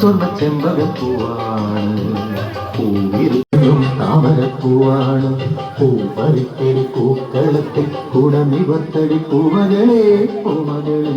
സ്വർണ ചെമ്പകപ്പൂവാണ് പൂവിരിഞ്ഞും താമരപ്പൂവാണ്. പൂപ്പറിക്കടി പൂക്കളത്തിൽ കുടനിവർത്തടി പൂമകളെ പൂമകളെ.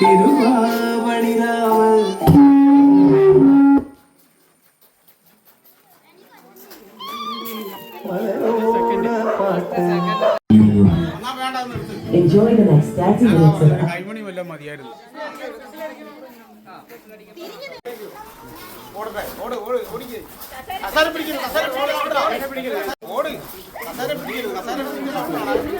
തിരുവാവണിരാവ് മലരോണ പാട്ട്. Enjoy the next 30 minutes of കൈമണി വല്ല മതിയായിരുന്നു ഓട് ഓട് ഓടിക്ക് കസാര പിടിക്കരുത് കസാര ഓട് ഓട് പിടിക്കരുത് ഓട് കസാര പിടിക്കരുത് കസാര പിടിക്കരുത്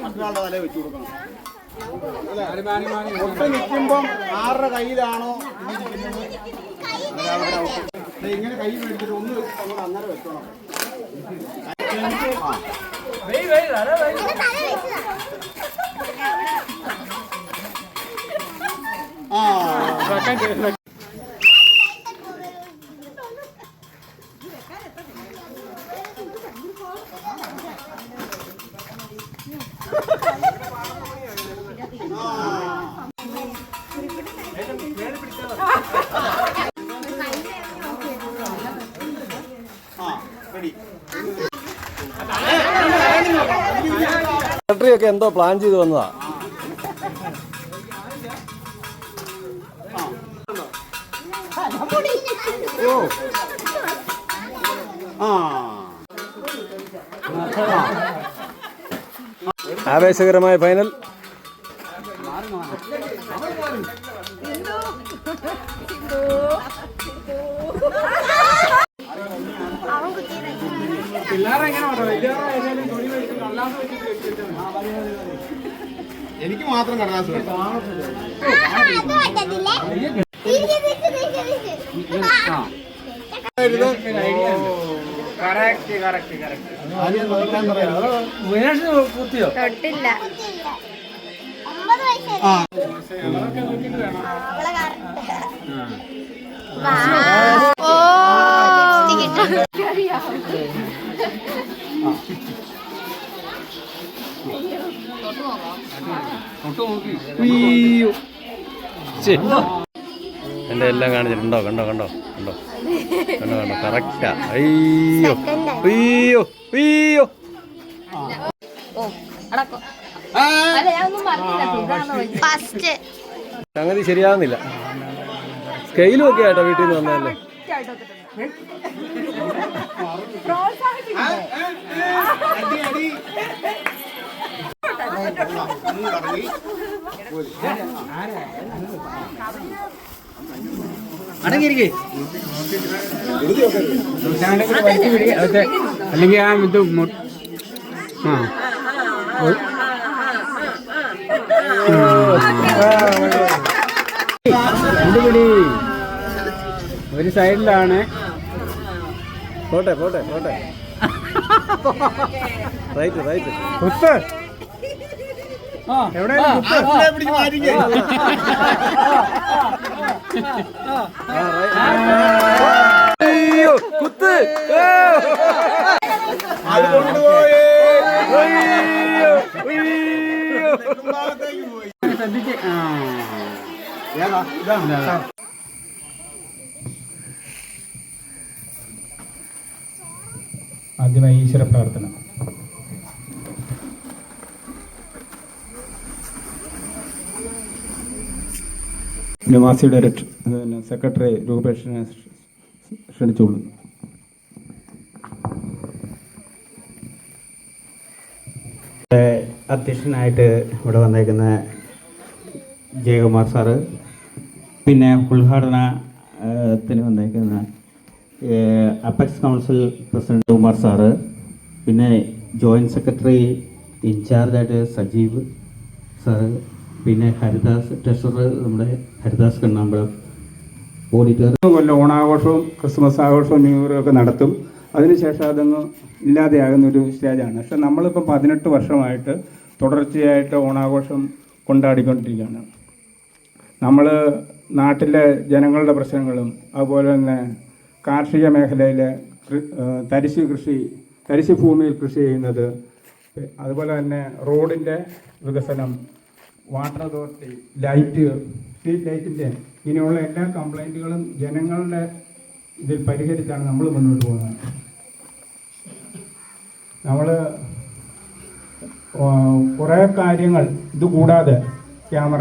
മറ്റൊരാളുടെ തല വെച്ചു കൊടുക്കണം? മുട്ട് നിൽക്കുമ്പം ആരുടെ കയ്യിലാണോ ഇരിക്കുന്നത് ഇങ്ങനെ കൈ മേടിച്ചിട്ട് ഒന്ന് അങ്ങോട്ട് അന്നേരം വെച്ചോണം. ആ ആ ആ. ഒക്കെ എന്തോ പ്ലാൻ ചെയ്ത് വന്നതാ. ആ. ആവേശകരമായ ഫൈനൽ എനിക്ക് മാത്രം കടലാസ് ഓ. പറയാം തൊട്ടില്ല ഒമ്പത് വയസ്സായി എന്റെ എല്ലാം കാണിച്ചിട്ടുണ്ടോ? കണ്ടോ കണ്ടോ കണ്ടോ? കണ്ടോ കണ്ടോ? കറക്റ്റാ അയ്യോ അയ്യോ അയ്യോ. ഫസ്റ്റ് സംഗതി ശരിയാകുന്നില്ല സ്കെയിലും ഒക്കെ ആയിട്ടോ വീട്ടിൽ നിന്ന് വന്നാലേ അടി അടി ഒന്ന് കറങ്ങി അല്ലെങ്കിൽ ആ ഇത് ആ. ഒരു സൈഡിലാണ്. പോട്ടെ പോട്ടെ പോട്ടെ. റൈറ്റ് റൈറ്റ് അയ്യോ കുത്ത് ശ്രദ്ധിച്ച് ഏതാ ഇതാണ് ആദ്യമായി ഈശ്വര പ്രാർത്ഥന നിവാസിയുടെ സെക്രട്ടറി രൂപേഷിനെ ക്ഷണിച്ചുകൊള്ളുന്നു അധ്യക്ഷനായിട്ട് ഇവിടെ വന്നേക്കുന്ന ജയകുമാർ സാറ് പിന്നെ ഉദ്ഘാടനത്തിന് വന്നേക്കുന്ന apex council president Kumar sir പിന്നെ ജോയിന്റ് സെക്രട്ടറി ഇൻചാർജായിട്ട് സജീവ് സാറ് പിന്നെ ഹരിദാസ് ട്രഷറർ നമ്മുടെ ഹരിദാസ് കണ്ണാമ്പഴം ഓഡിറ്റർ കൊല്ലം ഓണാഘോഷവും ക്രിസ്മസ് ആഘോഷവും ന്യൂ ഇയറും ഒക്കെ നടത്തും. അതിനുശേഷം അതങ്ങ് ഇല്ലാതെയാകുന്ന ഒരു സ്റ്റേജാണ്. പക്ഷെ നമ്മളിപ്പോൾ പതിനെട്ട് വർഷമായിട്ട് തുടർച്ചയായിട്ട് ഓണാഘോഷം കൊണ്ടാടിക്കൊണ്ടിരിക്കുകയാണ്. നമ്മൾ നാട്ടിലെ ജനങ്ങളുടെ പ്രശ്നങ്ങളും അതുപോലെ തന്നെ കാർഷിക മേഖലയിലെ തരിശ് കൃഷി തരിശു ഭൂമിയിൽ കൃഷി ചെയ്യുന്നത് അതുപോലെ തന്നെ റോഡിന്റെ വികസനം വാട്ടർ അതോറിറ്റി ലൈറ്റ് സ്ട്രീറ്റ് ലൈറ്റിന്റെ ഇങ്ങനെയുള്ള എല്ലാ കംപ്ലൈന്റുകളും ജനങ്ങളുടെ ഇതിൽ പരിഹരിച്ചാണ് നമ്മൾ മുന്നോട്ട് പോകുന്നത്. നമ്മൾ കുറേ കാര്യങ്ങൾ ഇത് കൂടാതെ ക്യാമറ